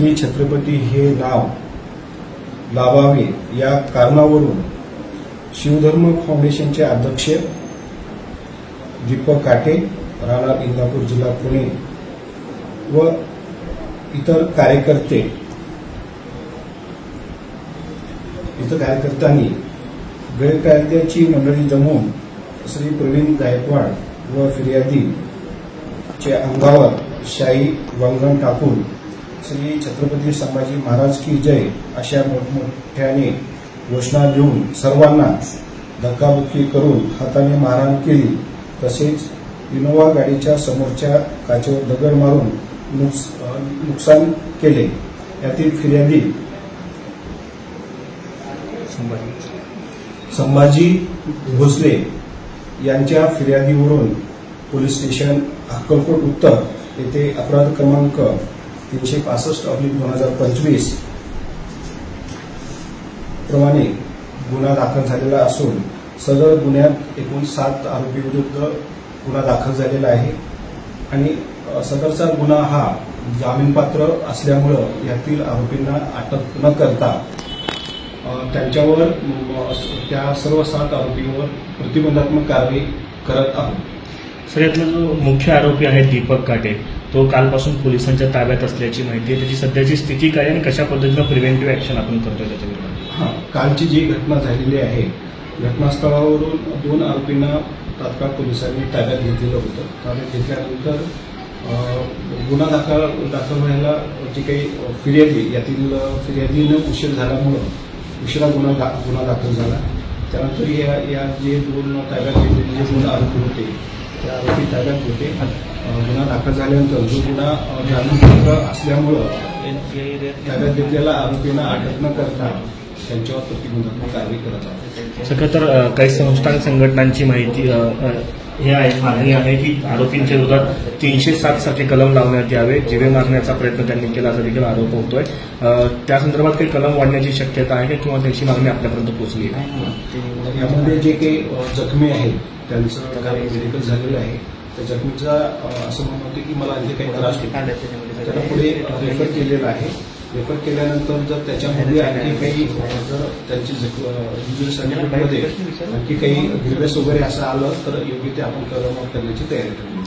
श्री छत्रपती हे नाव लावावे या कारणावरून शिवधर्म फाउंडेशनचे अध्यक्ष दीपक काटे राहणार इंदापूर जिल्हा पुणे व इतर कार्यकर्ते इतर कार्यकर्त्यांनी गैरकायद्याची मंडळी जमवून श्री प्रवीण गायकवाड व फिर्यादी चे अंगावर शाही वंगण टाकून श्री छत्रपती संभाजी महाराज की जय अशा मोठमोठ्याने घोषणा देऊन सर्वांना धक्काबुक्की करून हाताने मारहाण केली. तसेच इनोवा गाडीच्या समोरच्या काचेवर दगड मारून नुकस- नुकसान केले. यातील फिर्यादी संभाजी. भोसले यांच्या फिर्यादीवरून पोलीस स्टेशन अक्कलकोट उत्तर येथे अपराध क्रमांक तीनशे पासष्ट ऑब्लिक दोन हजार पंचवीस प्रमाणे गुन्हा दाखल झालेला असून सदर गुन्ह्यात एकूण सात आरोपी विरुद्ध गुन्हा दाखल झालेला आहे. आणि सदरचा गुन्हा हा जामीनपात्र असल्यामुळं यातील आरोपींना अटक न करता त्यांच्यावर त्या सर्व सात आरोपींवर प्रतिबंधात्मक कारवाई करत आहोत. सर यातला जो मुख्य आरोपी आहे दीपक काटे तो कालपासून पोलिसांच्या ताब्यात असल्याची माहिती आहे. त्याची सध्याची स्थिती काय आणि कशा पद्धतीनं प्रिव्हेंटिव्ह ऍक्शन आपण करतोय त्याच्या विरोधात हा कालची जी घटना झालेली आहे घटनास्थळावरून दोन आरोपींना तात्काळ पोलिसांनी ताब्यात घेतलेलं होतं. ताब्यात घेतल्यानंतर गुन्हा दाखल दाखल व्हायला जी काही फिर्यादी यातील फिर्यादीनं उशीर झाल्यामुळं उशिरा गुन्हा दा गुन्हा दाखल झाला. त्यानंतर या या जे दोन ताब्यात घेतलेले जे दोन आरोपी होते ते आरोपी ताब्यात होते गुन्हा दाखल झाल्यानंतर जो गुन्हा जामीनपात्र असल्यामुळं ताब्यात घेतलेल्या आरोपींना अटक न करता त्यांच्यावर प्रतिबंधात्मक कारवाई करत आहोत सगळं तर काही संस्थान संघटनांची माहिती हे आहे मागणी आहे की आरोपींच्या विरोधात तीनशे सात साठी कलम लावण्यात यावे जिवे मारण्याचा प्रयत्न त्यांनी केला असा देखील आरोप होतोय. त्या संदर्भात काही कलम वाढण्याची शक्यता आहे का किंवा त्यांची मागणी आपल्यापर्यंत पोहोचली आहे? यामध्ये जे काही जखमी आहेत त्यांचं काही मेडिकल झालेलं आहे. त्याच्यातूनचा असं म्हणणं होतं की मला आणखी काही त्रास होतो. त्याला पुढे रेफर केलेलं आहे. रेफर केल्यानंतर जर त्याच्यामध्ये आणखी काही जर त्यांची इंजुरी म्हणजे सर्टिफिकेटमध्ये आणखी काही ग्रिवेस वगैरे असं आलं तर योग्य ते आपण कलम करण्याची तयारी करू.